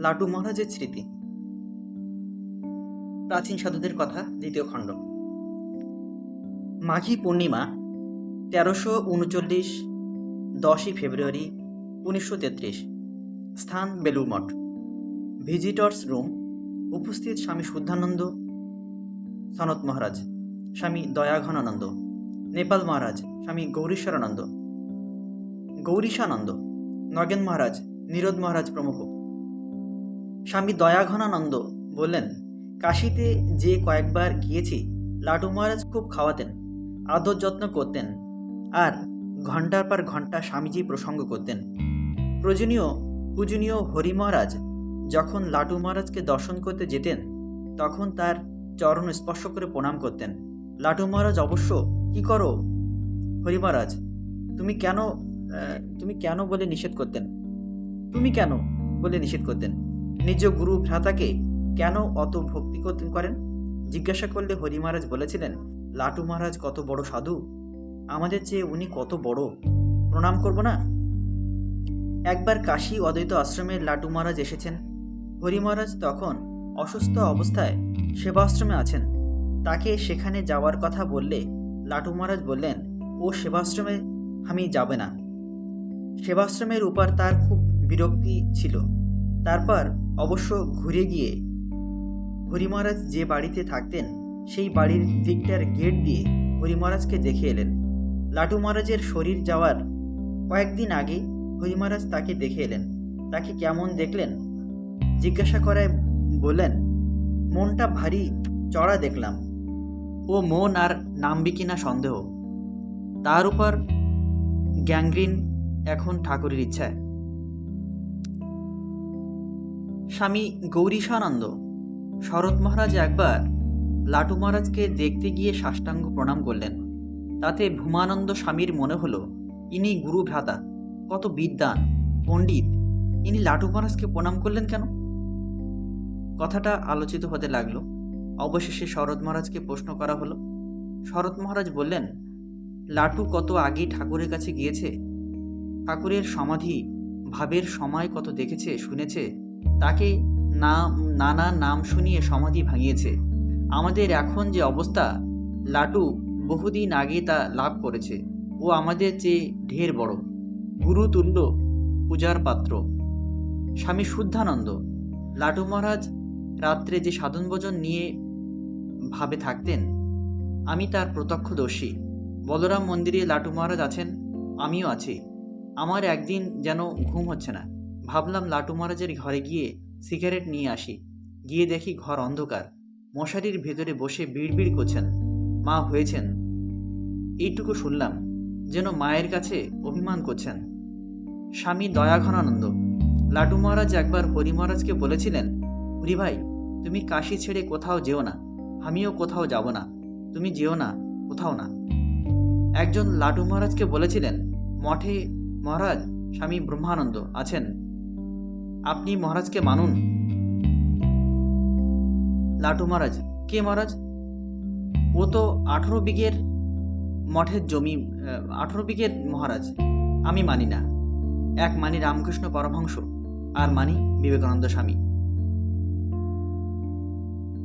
লাটু মহারাজের স্মৃতি। প্রাচীন সাধুদের কথা, দ্বিতীয় খণ্ড। মাঘী পূর্ণিমা, তেরোশো উনচল্লিশ, দশই ফেব্রুয়ারি, উনিশশো তেত্রিশ। স্থান বেলুর মঠ। ভিজিটর্স রুম, উপস্থিত স্বামী শুদ্ধানন্দ সনত মহারাজ, স্বামী দয়াঘনানন্দ, নেপাল মহারাজ, স্বামী গৌরীশ্বরানন্দ। গৌরীশানন্দ, নগেন মহারাজ, নীরদ মহারাজ প্রমুখ। স্বামী দয়াঘনানন্দ বললেন, কাশিতে যে কয়েকবার গিয়েছি, লাটু মহারাজ খুব খাওয়াতেন, আদর যত্ন করতেন আর ঘণ্টার পর ঘণ্টা স্বামীজি প্রসঙ্গ করতেন। প্রয়োজনীয়, পূজনীয় হরি মহারাজ যখন লাটু মহারাজকে দর্শন করতে যেতেন, তখন তার চরণ স্পর্শ করে প্রণাম করতেন। লাটু মহারাজ, অবশ্য, কি করো? হরি মহারাজ, তুমি কেন তুমি কেন বলে নিষেধ করতেন? তুমি কেন বলে নিষেধ করতেন? নিজ গুরু ভ্রাতাকে কেন অত ভক্তি করেন? জিজ্ঞাসা করলে হরি মহারাজ বলেছিলেন, লাটু মহারাজ কত বড় সাধু। আমাদের চেয়ে উনি কত বড়। প্রণাম করব না? একবার কাশী অদ্বৈত আশ্রমের লাটু মহারাজ এসেছেন। হরি মহারাজ তখন অসুস্থ অবস্থায় সেবাশ্রমে আছেন। তাকে সেখানে যাওয়ার কথা বললে লাটু মহারাজ বললেন, ও সেবাশ্রমে আমি যাবে না। সেবাশ্রমের উপর তার খুব বিরক্তি ছিল। তারপর অবশ্য ঘুরে গিয়ে হরি মহারাজ যে বাড়িতে থাকতেন, সেই বাড়ির দিকটার গেট দিয়ে হরি মহারাজকে দেখে এলেন। লাটু মহারাজের শরীর যাওয়ার কয়েকদিন আগে হরি মহারাজ তাকে দেখে এলেন। তাকে কেমন দেখলেন? জিজ্ঞাসা করায় বললেন, মনটা ভারী চড়া দেখলাম। ও মন আর নামবি কিনা সন্দেহ। তার উপর গ্যাংগ্রিন এখন ঠাকুরের ইচ্ছায়। স্বামী গৌরীশানন্দ, শরৎ মহারাজ একবার লাটু মহারাজকে দেখতে গিয়ে সাষ্টাঙ্গ প্রণাম করলেন। তাতে ভূমানন্দ স্বামীর মনে হলো, ইনি গুরু ভ্রাতা কত বিদ্বান, পণ্ডিত, ইনি লাটু মহারাজকে প্রণাম করলেন কেন? কথাটা আলোচিত হতে লাগল। অবশেষে শরৎ মহারাজকে প্রশ্ন করা হলো। শরৎ মহারাজ বললেন, লাটু কত আগে ঠাকুরের কাছে গিয়েছে? ঠাকুরের সমাধি, ভাবের সময় কত দেখেছে, শুনেছে? তাকে নাম, নানা নাম শুনিয়ে সমাধি ভাঙিয়েছে। আমাদের এখন যে অবস্থা, লাটু বহুদিন আগে তা লাভ করেছে। ও আমাদের চেয়ে ঢের বড়। গুরু তুল্য পূজার পাত্র। স্বামী শুদ্ধানন্দ। লাটু মহারাজ রাত্রে যে সাধন ভোজন নিয়ে ভাবে থাকতেন, আমি তার প্রত্যক্ষদর্শী। বলরাম মন্দিরে লাটু মহারাজ আছেন, আমিও আছি। আমার একদিন যেন ঘুম হচ্ছে না। ভাবলাম লাটু মহারাজের ঘরে গিয়ে সিগারেট নিয়ে আসি। গিয়ে দেখি ঘর অন্ধকার। মশারির ভেতরে বসে বিড়বিড় করছেন। মা হয়েছেন। এইটুকু শুনলাম, যেন মায়ের কাছে অভিমান করছেন। স্বামী দয়াঘনানন্দ, লাটু মহারাজ একবার হরি মহারাজকে বলেছিলেন হরি ভাই, তুমি কাশি ছেড়ে কোথাও যেও না। আমিও কোথাও যাব না। তুমি যেও না, কোথাও না। একজন লাটু মহারাজকে বলেছিলেন, মঠে মহারাজ, স্বামী ব্রহ্মানন্দ আছেন। আপনি মহারাজকে মানুন। লাটু মহারাজ, কে মহারাজ? ও তো আঠেরো বিঘের মঠের জমি আঠেরো বিঘের মহারাজ। আমি মানি না। এক মানি রামকৃষ্ণ পরমহংস, আর মানি বিবেকানন্দ স্বামী।